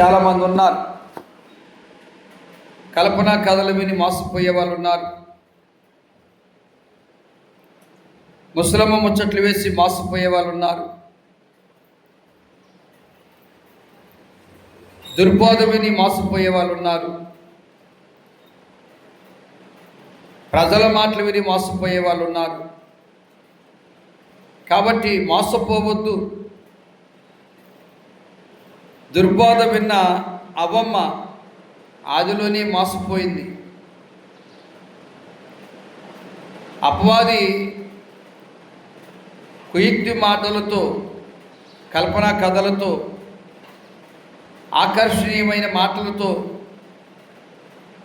చాలామంది ఉన్నారు. కల్పన కథలు విని మోసపోయే వాళ్ళు ఉన్నారు. ముసలమ్మ ముచ్చట్లు వేసి మోసపోయే వాళ్ళు ఉన్నారు. దుర్బోధ విని మోసపోయే వాళ్ళు ఉన్నారు. ప్రజల మాటలు విని మోసపోయే వాళ్ళు ఉన్నారు. కాబట్టి మోసపోవద్దు. దుర్బోధ విన్న అవమ్మ ఆదిలోనే మోసపోయింది. అపవాది కుయుక్తి మాటలతో కల్పనా కథలతో ఆకర్షణీయమైన మాటలతో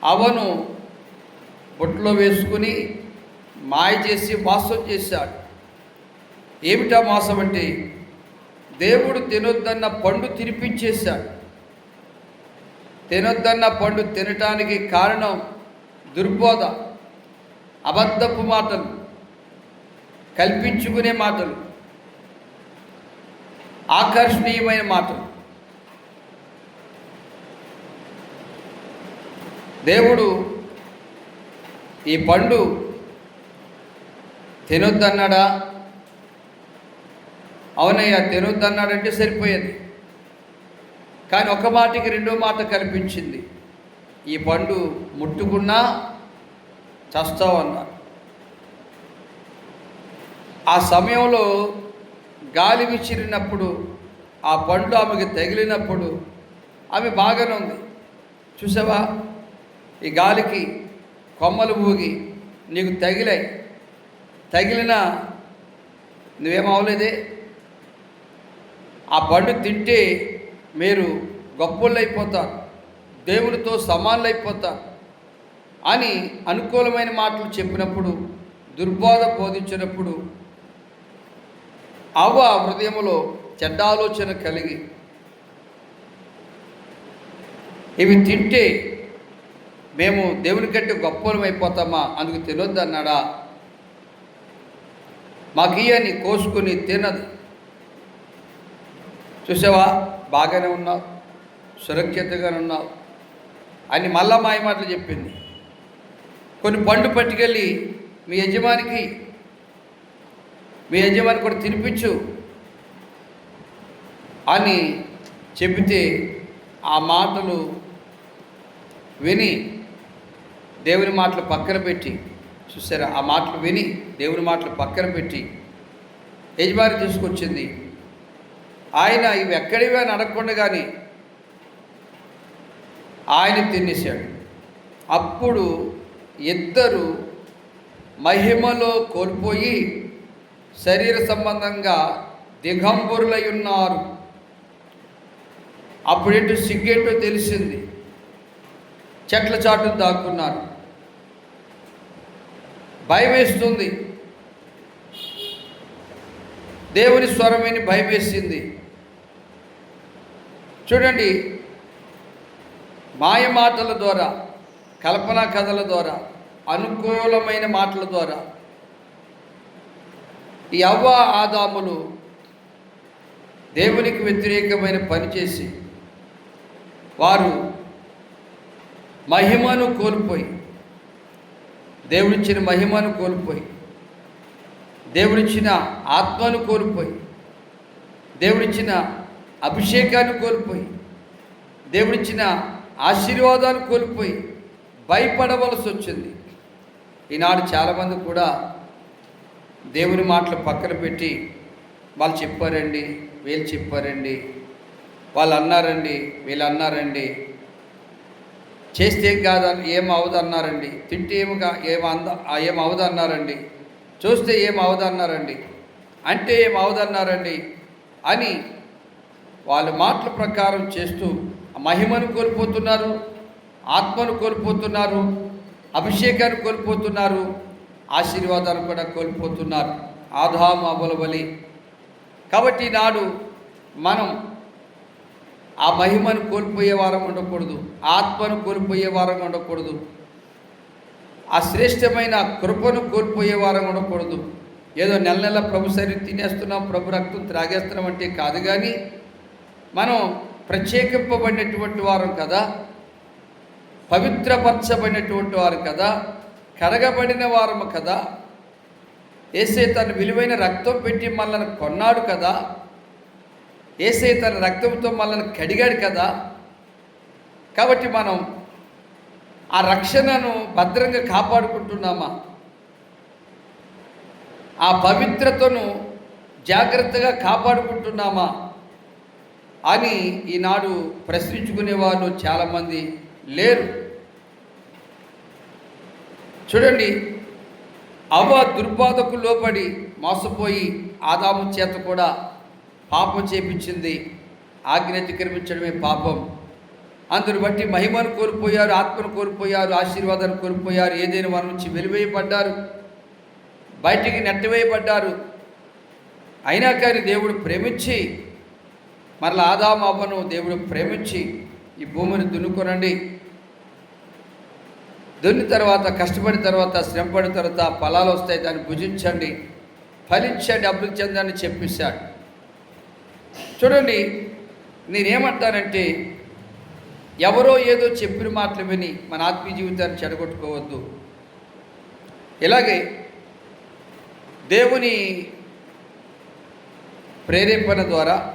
అవను బొట్లో వేసుకుని మాయ చేసి మోసం చేశాడు. ఏమిటా మోసం అంటే? దేవుడు తినొద్దన్న పండు తినిపించేశాడు. తినొద్దన్న పండు తినటానికి కారణం దుర్బోధ అబద్ధపు మాటలు కల్పించుకునే మాటలు ఆకర్షణీయమైన మాటలు. దేవుడు ఈ పండు తినొద్దన్నాడా? అవునయ్యా తినొద్దన్నాడంటే సరిపోయేది. కానీ ఒక మాటకి రెండో మాట కనిపించింది ఈ పండు ముట్టుకున్నా చస్తావన్నారు ఆ సమయంలో గాలి విసిరినప్పుడు ఆ పండు ఆమెకి తగిలినప్పుడు ఆమె బాగానే ఉంది. చూసావా? ఈ గాలికి కొమ్మలు ఊగి నీకు తగిలాయి. తగిలిన నువ్వేమవలేదే ఆ పండు తింటే మీరు గొప్పలు అయిపోతారు దేవునితో సమానులు అయిపోతారు అని అనుకూలమైన మాటలు చెప్పినప్పుడు దుర్బోధ బోధించినప్పుడు అవ్వ హృదయంలో చెడ్డ ఆలోచన కలిగి ఇవి తింటే మేము దేవుని కంటే గొప్పలం అయిపోతామా అందుకు తినొద్దన్నాడా? మాకియని కోసుకుని తినదు. చూసావా? బాగానే ఉన్నావు. సురక్షితంగానే ఉన్నావు. అని మళ్ళా మాయ మాటలు చెప్పింది. కొన్ని పండు పట్టుకెళ్ళి మీ యజమానికి మీ యజమాని కూడా తినిపించు అని చెబితే ఆ మాటలు విని దేవుని మాటలు పక్కన పెట్టి చూసారా? ఆ మాటలు విని దేవుని మాటలు పక్కన పెట్టి యజమాని తీసుకొచ్చింది. ఆయన ఇవి ఎక్కడివి అని అడగకుండా కానీ ఆయన తినేశాడు. అప్పుడు ఇద్దరు మహిమలో కోల్పోయి శరీర సంబంధంగా దిగంబరులై ఉన్నారు అప్పుడేంటో సిగ్గేంటో తెలిసింది. చెట్ల చాటు దాక్కున్నారు. భయం వేస్తుంది దేవుని స్వరం భయం వేసింది చూడండి మాయ మాటల ద్వారా కల్పన కథల ద్వారా అనుకూలమైన మాటల ద్వారా ఈ అవ్వ ఆదాములు దేవునికి వ్యతిరేకమైన పని చేసి వారు మహిమను కోల్పోయి దేవుడిచ్చిన మహిమను కోల్పోయి దేవుడిచ్చిన ఆత్మను కోల్పోయి దేవుడిచ్చిన అభిషేకాన్ని కోల్పోయి దేవుడిచ్చిన ఆశీర్వాదాలు కోల్పోయి భయపడవలసి వచ్చింది. ఈనాడు చాలామంది కూడా దేవుని మాటలు పక్కన పెట్టి వాళ్ళు చెప్పారండి వీళ్ళు చెప్పారండి వాళ్ళు అన్నారండి వీళ్ళు అన్నారండి చేస్తే ఏం కాదు ఏం అవదు అన్నారండి తింటే ఏమి కా ఏం అంద ఏం అవదు అన్నారండి చూస్తే ఏం అవదు అన్నారండి అంటే ఏం అవదు అన్నారండి అని వాళ్ళ మాటల ప్రకారం చేస్తూ మహిమను కోల్పోతున్నారు ఆత్మను కోల్పోతున్నారు అభిషేకాన్ని కోల్పోతున్నారు ఆశీర్వాదాలు కూడా కోల్పోతున్నారు. ఆదాము అబలబలి కాబట్టి నాడు మనం ఆ మహిమను కోల్పోయే వారం ఉండకూడదు ఆత్మను కోల్పోయే వారం ఉండకూడదు ఆ శ్రేష్టమైన కృపను కోల్పోయే వారం ఉండకూడదు. ఏదో నెల నెల ప్రభు శరీరం తినేస్తున్నాం ప్రభు రక్తం త్రాగేస్తున్నాం అంటే కాదు కానీ మనం ప్రత్యేకింపబడినటువంటి వారం కదా. పవిత్రపరచబడినటువంటి వారు కదా. కడగబడిన వారము కదా. ఏసే తన విలువైన రక్తం పెట్టి మనల్ని కొన్నాడు కదా. ఏసే తన రక్తంతో మనల్ని కడిగాడు కదా. కాబట్టి మనం ఆ రక్షణను భద్రంగా కాపాడుకుంటున్నామా? ఆ పవిత్రతను జాగ్రత్తగా కాపాడుకుంటున్నామా? అని ఈనాడు ప్రశ్నించుకునే వాళ్ళు చాలామంది లేరు. చూడండి అవ దుర్బాధకు లోపడి మోసపోయి ఆదాము చేత కూడా పాపం చేపించింది. ఆజ్ఞ అతిక్రమించడమే పాపం. అందరు బట్టి మహిమను కోల్పోయారు ఆత్మను కోల్పోయారు ఆశీర్వాదాన్ని కోల్పోయారు. ఏదైనా వారి నుంచి వెలివేయబడ్డారు. బయటికి నెట్టవేయబడ్డారు. అయినా కానీ దేవుడు ప్రేమించి మరలా ఆదాము దేవుడు ప్రేమించి ఈ భూమిని దున్నుకొనండి. దున్ని తర్వాత కష్టపడిన తర్వాత శ్రమపడిన తర్వాత ఫలాలు వస్తాయి దాన్ని భుజించండి. ఫలించండి అభివృద్ధి చెందని చెప్పేశాడు. చూడండి నేనేమంటానంటే ఎవరో ఏదో చెప్పిన మాటలు విని మన ఆత్మీయ జీవితాన్ని చెడగొట్టుకోవద్దు. ఇలాగే దేవుని ప్రేరేపణ ద్వారా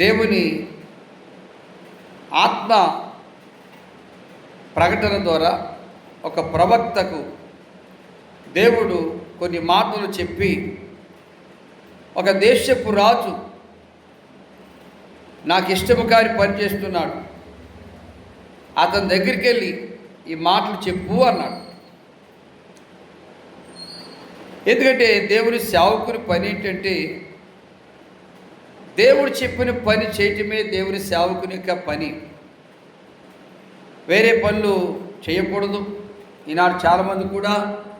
దేవుని ఆత్మ ప్రకటన ద్వారా ఒక ప్రవక్తకు దేవుడు కొన్ని మాటలు చెప్పి ఒక దేశపు రాజు నాకు ఇష్టము కాని పని చేస్తున్నాడు అతని దగ్గరికి వెళ్ళి ఈ మాటలు చెప్పు అన్నాడు. ఎందుకంటే దేవుని సేవకుని పని ఏంటంటే దేవుడు చెప్పిన పని చేయటమే దేవుని సేవకుని యొక్క పని. వేరే పనులు చేయకూడదు. ఈనాడు చాలామంది కూడా